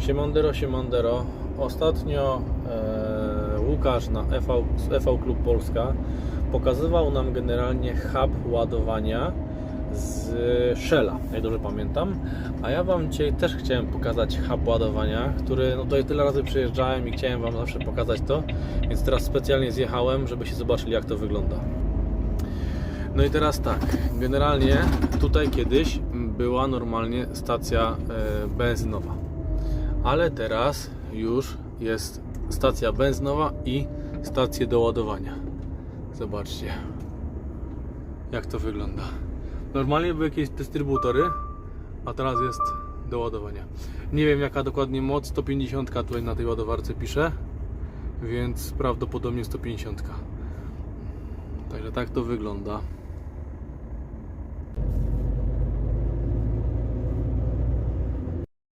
Siemandero, siemandero. Ostatnio e, Łukasz na EV, EV Klub Polska pokazywał nam generalnie hub ładowania z Shella, jak dobrze pamiętam. A ja Wam dzisiaj też chciałem pokazać hub ładowania, który no tutaj tyle razy przyjeżdżałem i chciałem Wam zawsze pokazać to, więc teraz specjalnie zjechałem, żebyście zobaczyli jak to wygląda. No i teraz tak, generalnie tutaj kiedyś była normalnie stacja e, benzynowa, ale teraz już jest stacja benzynowa i stacje do ładowania. Zobaczcie, jak to wygląda. Normalnie były jakieś dystrybutory, a teraz jest do ładowania. Nie wiem jaka dokładnie moc, 150 tutaj na tej ładowarce pisze, więc prawdopodobnie 150. Także tak to wygląda.